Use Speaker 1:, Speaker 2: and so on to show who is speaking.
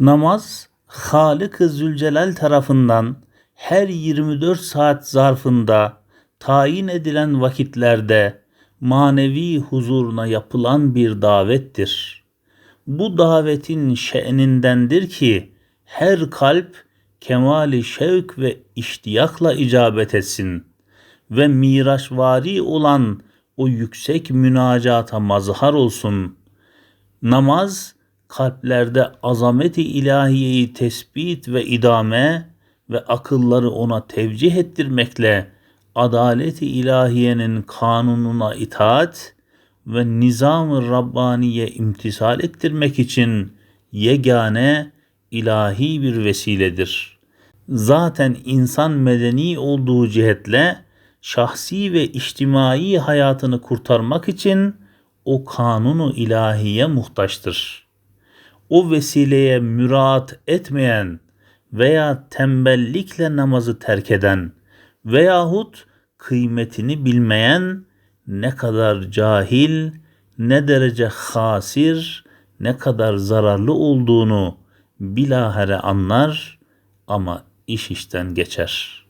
Speaker 1: Namaz Halık-ı Zülcelal tarafından her 24 saat zarfında tayin edilen vakitlerde manevi huzuruna yapılan bir davettir. Bu davetin şe'nindendir ki her kalp kemali şevk ve iştiyakla icabet etsin ve miraçvari olan o yüksek münacata mazhar olsun. Namaz kalplerde azameti ilahiyeyi tespit ve idame ve akılları ona tevcih ettirmekle adaleti ilahiyenin kanununa itaat ve nizam-ı Rabbaniye imtisal ettirmek için yegane ilahi bir vesiledir. Zaten insan medeni olduğu cihetle şahsi ve içtimai hayatını kurtarmak için o kanunu ilahiye muhtaçtır. O vesileye müraat etmeyen veya tembellikle namazı terk eden veyahut kıymetini bilmeyen ne kadar cahil, ne derece hasir, ne kadar zararlı olduğunu bilahare anlar ama iş işten geçer.''